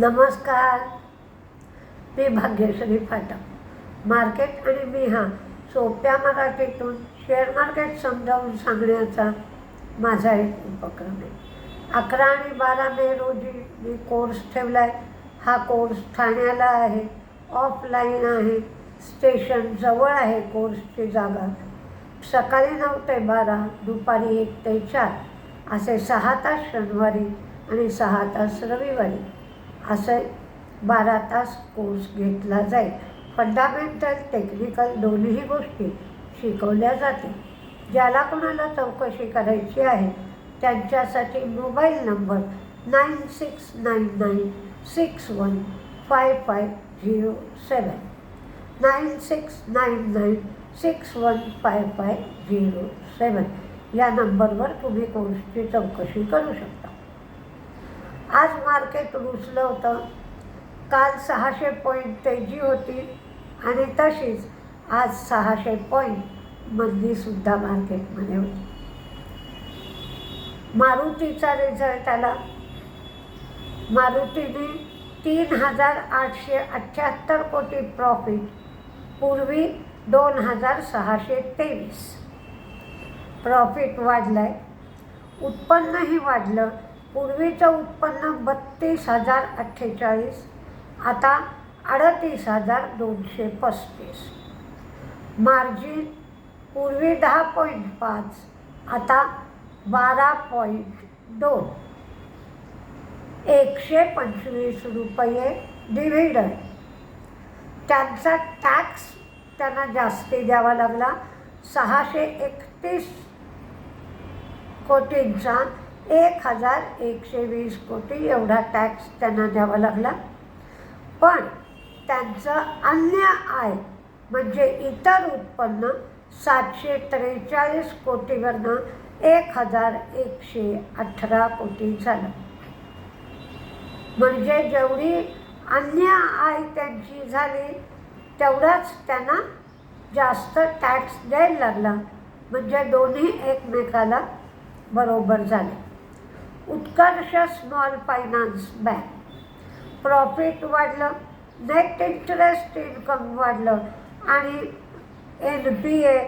नमस्कार. मी भाग्यश्री फाटक मार्केट आणि मी हा सोप्या मराठीतून शेअर मार्केट समजावून सांगण्याचा माझा एक उपक्रम आहे. अकरा आणि बारा मे रोजी मी कोर्स ठेवला आहे हा कोर्स ठाण्याला आहे. ऑफलाईन आहे. स्टेशन जवळ आहे कोर्सची जागा. सकाळी नऊ ते बारा दुपारी एक ते चार असे सहा तास शनिवारी आणि सहा तास रविवारी. असं बारा तास कोर्स घेतला जाईल. फंडामेंटल टेक्निकल दोन्ही गोष्टी शिकवल्या जातील. ज्याला कोणाला चौकशी करायची आहे त्यांच्यासाठी mobile number nine six nine nine six one five five zero seven nine six nine nine six one five five zero seven या नंबरवर तुम्ही कोर्सची चौकशी करू शकता. आज मार्केट रुचलं होतं. काल सहाशे पॉईंट तेजी होती आणि तशीच आज सहाशे पॉईंट मंदीसुद्धा मार्केटमध्ये होती. मारुतीचा रिझल्ट आला. मारुतीने तीन हजार आठशे अठ्ठ्याहत्तर कोटी प्रॉफिट पूर्वी दोन हजार सहाशे तेवीस. प्रॉफिट वाढलं आहे उत्पन्नही वाढलं. पूर्वीचं उत्पन्न बत्तीस हजार अठ्ठेचाळीस आता अडतीस हजार दोनशे पस्तीस. मार्जिन पूर्वी दहा पॉईंट पाच आता बारा पॉईंट दोन. एकशे पंचवीस रुपये डिव्हिडंड त्यांचा टॅक्स त्यांना जास्ती द्यावा लागला. सहाशे एकतीस कोटींचा एक हजार एकशे वीस कोटी एवढा टॅक्स त्यांना द्यावा लागला. पण त्यांचं अन्य आय म्हणजे इतर उत्पन्न सातशे त्रेचाळीस कोटीवरनं एक हजार एकशे अठरा कोटी झालं. म्हणजे जेवढी अन्य आय त्यांची झाली तेवढाच त्यांना जास्त टॅक्स द्यायला लागला. म्हणजे दोन्ही एकमेकाला बरोबर झाले. Utkarsh small finance bank profit वाढलं नेट इंटरेस्ट इन्कम वाढलं आणि N P A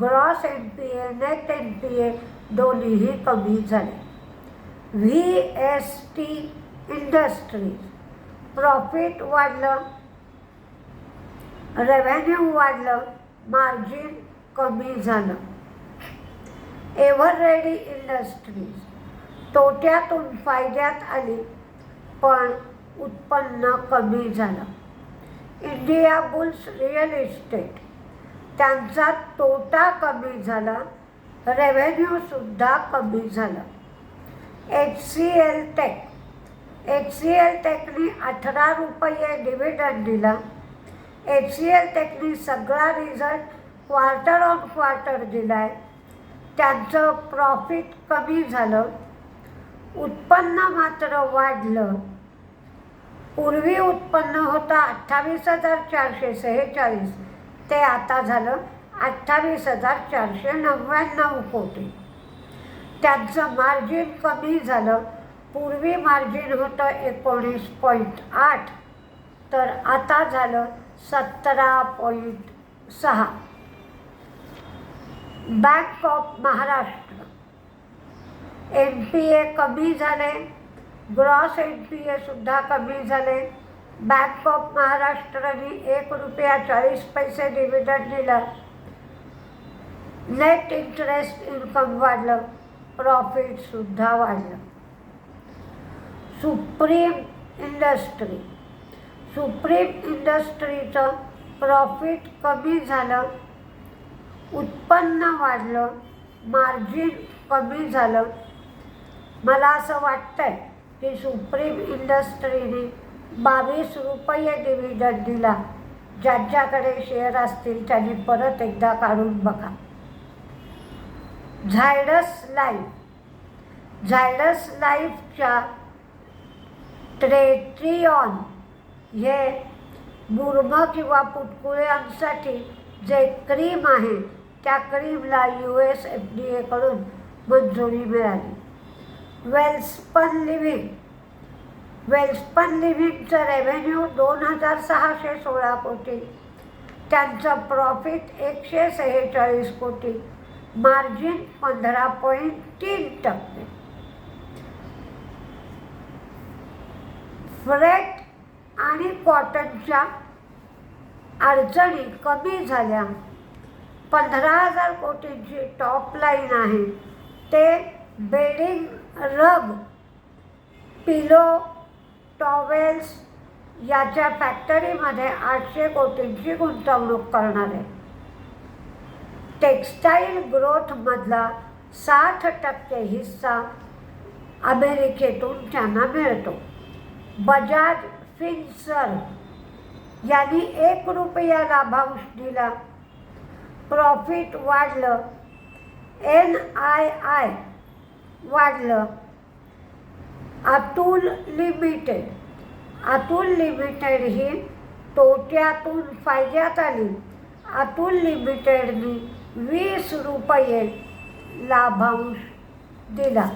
gross N P A net N P A दोन्हीही कमी झाले. V S T industries profit वाढलं रेव्हेन्यू वाढलं मार्जिन कमी झालं. एव्हर रेडी इंडस्ट्रीज तोट्यातून फायद्यात आली पण उत्पन्न कमी झालं. इंडिया बुल्स रिअल इस्टेट त्यांचा तोटा कमी झाला रेव्हेन्यूसुद्धा कमी झालं. H C L tech H C L टेकनी अठरा रुपये डिव्हिडंड दिला. एच सी एल टेकनी सगळा रिझल्ट क्वार्टर ऑन क्वार्टर दिला आहे त्यांचं प्रॉफिट कमी झालं. उत्पन्न मात्र वाढलं. पूर्वी उत्पन्न होतं अठ्ठावीस हजार चारशे सेहेचाळीस. ते आता झालं अठ्ठावीस हजार चारशे नव्याण्णव कोटी. त्यांचं मार्जिन कमी झालं. पूर्वी मार्जिन होतं एकोणीस पॉईंट आठ. तर आता झालं सतरा पॉईंट सहा. Bank of Maharashtra N P A कमी झाले ग्रॉस एन पी एसुद्धा कमी झाले. बँक ऑफ महाराष्ट्राने एक रुपया चाळीस पैसे डिव्हिडंड दिलं. नेट इंटरेस्ट इन्कम वाढलं प्रॉफिटसुद्धा वाढलं. सुप्रीम इंडस्ट्री सुप्रीम इंडस्ट्रीचं प्रॉफिट कमी झालं उत्पन्न वाढलं मार्जिन कमी झालं. मला असं वाटतं आहे की सुप्रीम इंडस्ट्रीने बावीस रुपये डिव्हिडंड दिला. ज्यांच्याकडे शेअर असतील त्यांनी परत एकदा काढून बघा. झायडस लाईफ. झायडस लाईफच्या ट्रेट्रियॉन हे मुर्म किंवा पुटकुळ्यांसाठी जे क्रीम आहे त्या क्रीमला यू एस एफ डी एकडून मंजुरी मिळाली. वेल्सपन लिव्हिंग वेल्सपन लिव्हिंगचं रेव्हेन्यू दोन हजार सहाशे सोळा कोटी. त्यांचं प्रॉफिट एकशे सेहेचाळीस कोटी. मार्जिन पंधरा पॉईंट तीन टक्के. फ्रेट आणि कॉटनच्या अडचणी कमी झाल्या. पंधरा हजार कोटींची टॉप लाईन आहे. ते बेडिंग रग पिलो टॉवेल्स याच्या फॅक्टरीमध्ये आठशे कोटींची गुंतवणूक करणार. आहे टेक्स्टाईल ग्रोथमधला साठ टक्के हिस्सा अमेरिकेतून त्यांना मिळतो. बजाज फिन्सर यांनी एक रुपया लाभांश दिला. प्रॉफिट वाढलं. एन आय आय वाढलं. अतुल लिमिटेड अतुल लिमिटेड ही तोट्यातून फायद्यात आली. अतुल लिमिटेडनी वीस रुपये लाभांश दिला.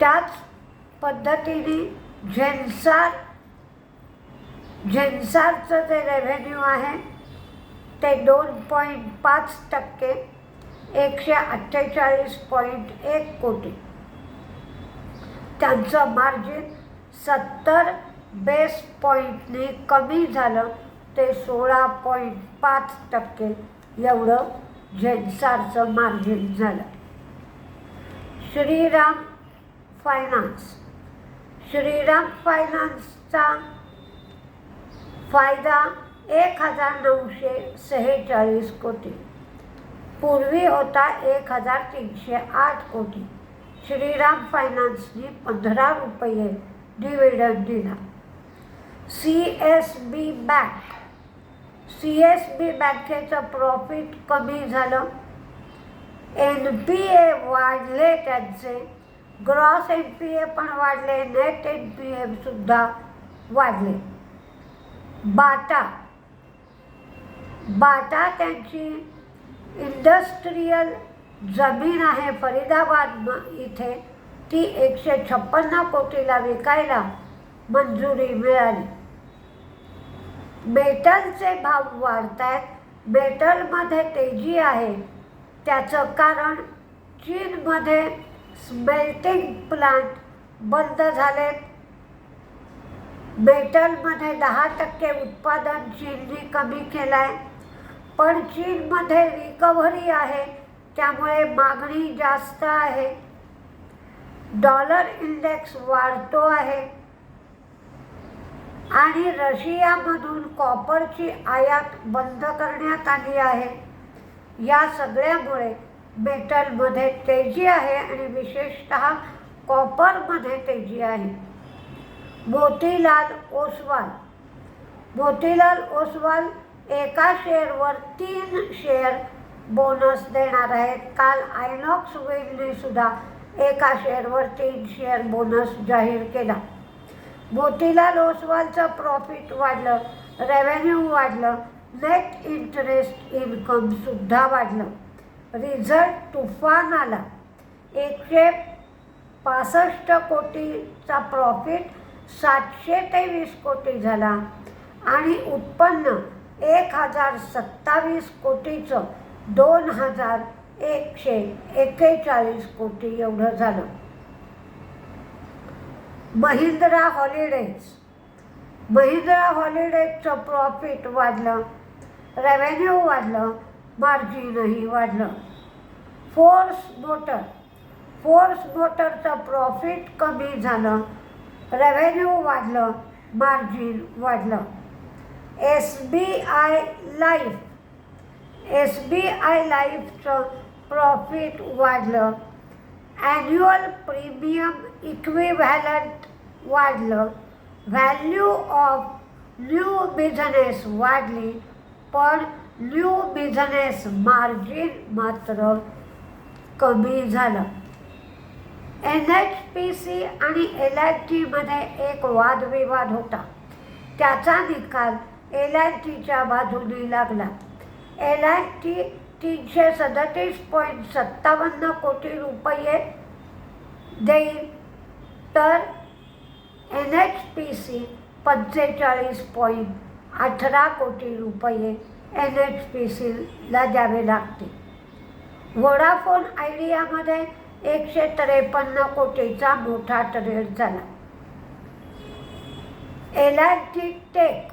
त्याच पद्धतीने झेन्सार झेन्सारचं जे रेव्हेन्यू आहे ते दोन पॉईंट पाच टक्के एकशे अठ्ठेचाळीस पॉईंट एक कोटी. त्यांचं मार्जिन सत्तर बेस पॉईंटने कमी झालं ते सोळा पॉईंट पाच टक्के एवढं झेन्सारचं मार्जिन झालं. श्रीराम फायनान्स श्रीराम फायनान्सचा फायदा एक हजार नऊशे सेहेचाळीस कोटी. पूर्वी होता एक हजार तीनशे आठ कोटी. श्रीराम फायनान्सनी पंधरा रुपये डिव्हिडंड दिला. C S B bank C S B बँकेचं प्रॉफिट कमी झालं. एन पी ए वाढले त्यांचे. ग्रॉस एन पी ए पण वाढले. नेट एन पी एसुद्धा वाढले. बाटा. बाटा त्यांची इंडस्ट्रीयल जमीन आहे फरीदाबाद इथे. ती एकशे छप्पन्न कोटीला विकायला मंजुरी मिळाली. मेटलचे भाव वाढत आहेत मेटलमध्ये तेजी आहे. त्याचं कारण चीनमध्ये स्मेल्टिंग प्लांट बंद झालेत. मेटलमध्ये दहा टक्के उत्पादन चीनने कमी केलं आहे पण चीनमध्ये रिकव्हरी आहे त्यामुळे मागणी जास्त आहे. डॉलर इंडेक्स वाढतो आहे. आणि रशियामधून कॉपरची आयात बंद करण्यात आली आहे. या सगळ्यामुळे मेटलमध्ये तेजी आहे आणि विशेषतः कॉपरमध्ये तेजी आहे. मोतीलाल ओसवाल. मोतीलाल ओसवाल एका शेअरवर तीन शेअर बोनस देणार आहेत. काल आयनॉक्स वेलने सुद्धा एका शेअरवर तीन शेअर बोनस जाहीर केला. मोतीलाल ओसवालचं प्रॉफिट वाढलं रेव्हेन्यू वाढलं नेट इंटरेस्ट इन्कमसुद्धा वाढलं. रिझल्ट तुफान आला. एकशे पासष्ट कोटीचा प्रॉफिट सातशे तेवीस कोटी झाला आणि उत्पन्न एक हजार सत्तावीस कोटीचं दोन हजार एकशे एक्केचाळीस कोटी एवढं झालं. महिंद्रा हॉलिडेज. महिंद्रा हॉलिडेजचं प्रॉफिट वाढलं. रेव्हेन्यू वाढलं. मार्जिनही वाढलं. फोर्स मोटर फोर्स मोटरचं प्रॉफिट कमी झालं. रेव्हेन्यू वाढलं. मार्जिन वाढलं. S B I life. S B I लाईफचं profit वाढलं. ॲन्युअल प्रीमियम इक्विव्हॅलंट वाढलं. व्हॅल्यू ऑफ न्यू बिझनेस वाढली पण न्यू बिझनेस मार्जिन मात्र कमी झालं. एन एच पी सी आणि एल आय टीमध्ये एक वादविवाद होता. त्याचा निकाल एल आय टीच्या बाजूने लागला. एल आय टी तीनशे सदतीस पॉईंट सत्तावन्न कोटी रुपये देईल. तर एन एच पी सी पंचेचाळीस पॉईंट अठरा कोटी रुपये एन एच पी सीला द्यावे लागतील. वोडाफोन आयडियामध्ये एकशे त्रेपन्न कोटीचा मोठा ट्रेड झाला. एल आय टी टेक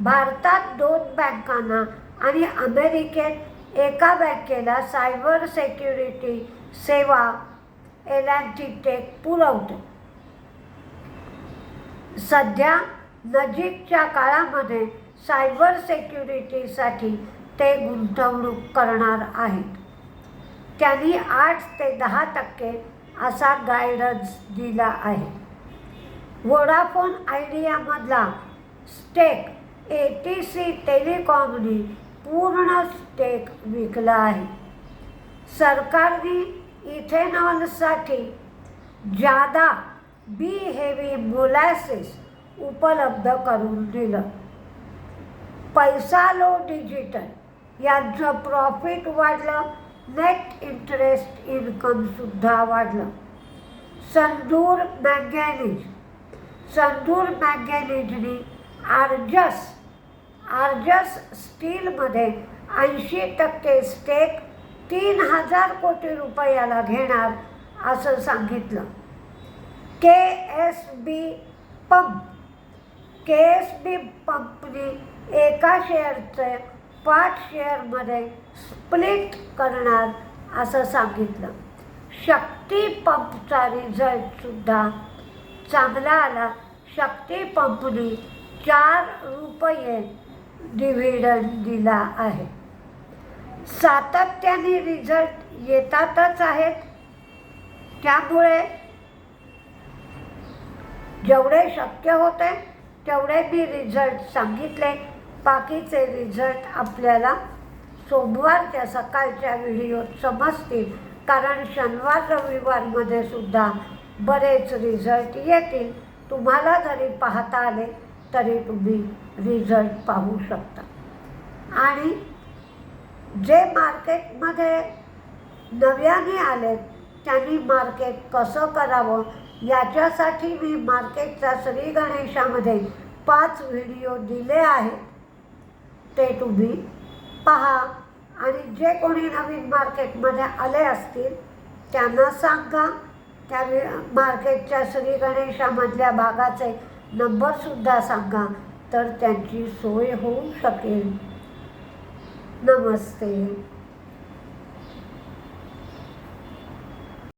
भारतात दोन बँकांना आणि अमेरिकेत एका बँकेला सायबर सेक्युरिटी सेवा एल अँड टी टेक पुरवते. सध्या नजीकच्या काळामध्ये सायबर सेक्युरिटीसाठी ते गुंतवणूक करणार आहेत. त्यांनी आठ ते दहा टक्के असा गायडन्स दिला आहे. वोडाफोन आयडियामधला स्टेक ए टी सी टेलिकॉमने पूर्ण स्टेक विकला आहे. सरकारने इथेनॉलसाठी जादा बी हेवी मोलॅसिस उपलब्ध करून दिलं. पैसा लो डिजिटल यांचं प्रॉफिट वाढलं नेट इंटरेस्ट इन्कमसुद्धा वाढलं. संदूर मॅगॅनिज संदूर मॅगॅनिजनी आर्जस आर्जस स्टीलमध्ये ऐंशी टक्के स्टेक तीन हजार कोटी रुपयाला घेणार असं सांगितलं. K S B pump. K S B पंपनी एका शेअरचे पाच शेअरमध्ये स्प्लिट करणार असं सांगितलं. शक्ती पंपचा रिझल्टसुद्धा चांगला आला. शक्ती पंपनी चार रुपये डिव्हिडंड दिला आहे. सातत्याने रिझल्ट येतातच आहेत. त्यामुळे जेवढे शक्य होते तेवढे मी रिझल्ट सांगितले. बाकीचे रिझल्ट आपल्याला सोमवारच्या सकाळच्या व्हिडिओत समजतील. कारण शनिवार रविवारमध्ये सुद्धा बरेच रिझल्ट येतील. तुम्हाला जरी पाहता आले तरी तुम्ही रिझल्ट पाहू शकता. आणि जे मार्केटमध्ये नव्याने आले त्यांनी मार्केट कसं करावं याच्यासाठी मी मार्केटच्या श्री गणेशामध्ये पाच व्हिडिओ दिले आहेत. ते तुम्ही पहा. आणि जे कोणी नवीन मार्केटमध्ये आले असतील त्यांना सांगा. त्या मार्केटच्या श्री गणेशामधल्या भागाचे नंबरसुद्धा सांगा तर त्यांची सोय होऊ शकेल. नमस्ते.